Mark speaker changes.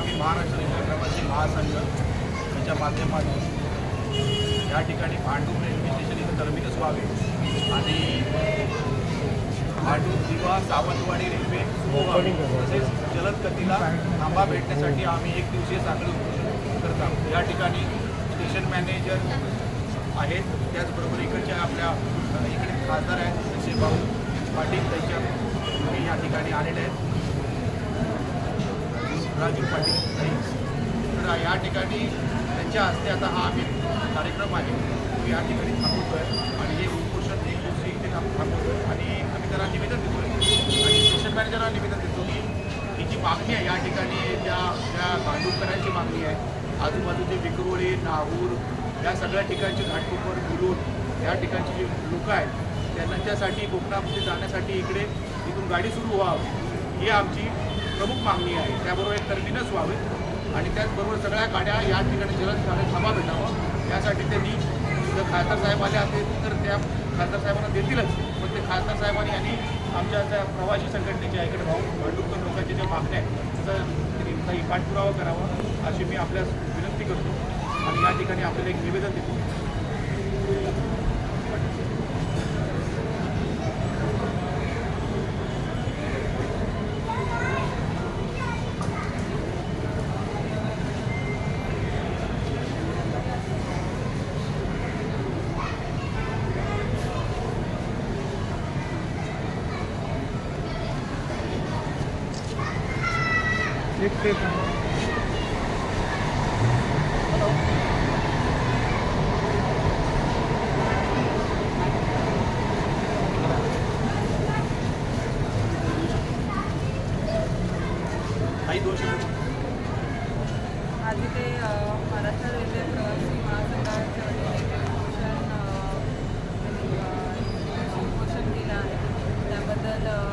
Speaker 1: आम्ही महाराष्ट्र प्रवासी महासंघ यांच्या माध्यमातून या ठिकाणी भांडूप रेल्वे स्टेशन इथं टर्मिनस व्हावे. आणि भांडूप दिवा सावंतवाडी रेल्वे तसेच जलद गतीला थांबा भेटण्यासाठी आम्ही एक दिवसीय उपोषण करत आहोत. या ठिकाणी स्टेशन मॅनेजर आहेत. त्याचबरोबर इकडच्या आपल्या इकडे खासदार आहेत जसे भाऊ पाटील त्यांच्या या ठिकाणी आलेले आहेत. राजू पाटील तर या ठिकाणी त्यांच्या हस्ते आता हा आम्ही कार्यक्रम आहे. तो या ठिकाणी थांबवतो आहे आणि हे उपोषण एक दिवशी इथे थांबवतो आहे आणि आम्ही त्याला निवेदन देतो आहे आणि स्टेशन मॅनेजरला निवेदन देतो की ही जी मागणी आहे या ठिकाणी ज्या ज्या भांडूपकरांची मागणी आहे. आजूबाजूचे विक्रोळी नाहूर या सगळ्या ठिकाणचे घाटकोपर मुलूर या ठिकाणची जी लोकं आहेत त्यांच्यासाठी कोकणामध्ये जाण्यासाठी इकडे इथून गाडी सुरू व्हावी. ही आमची प्रमुख मागणी आहे. त्याबरोबर एक टर्मिनस व्हावे आणि त्याचबरोबर सगळ्या गाड्या या ठिकाणी जलद गाड्या थांबा भेटावं त्यासाठी त्यांनी जर खासदार साहेब आले असतील तर त्या खासदार साहेबांना देतीलच. पण ते खासदार साहेबांनी आणि आमच्या त्या प्रवासी संघटनेच्या इकडे भाऊ भांडुपकर लोकांच्या ज्या मागण्या आहेत त्याचा त्यांनी काही पाठपुरावा करावा अशी मी आपल्यास विनंती करतो. आणि या ठिकाणी आपल्याला एक निवेदन देतो. एक ते
Speaker 2: आज इथे महाराष्ट्र रेल्वे प्रवासी महासंघाच्या पोषण पोषण दिलं त्याबद्दल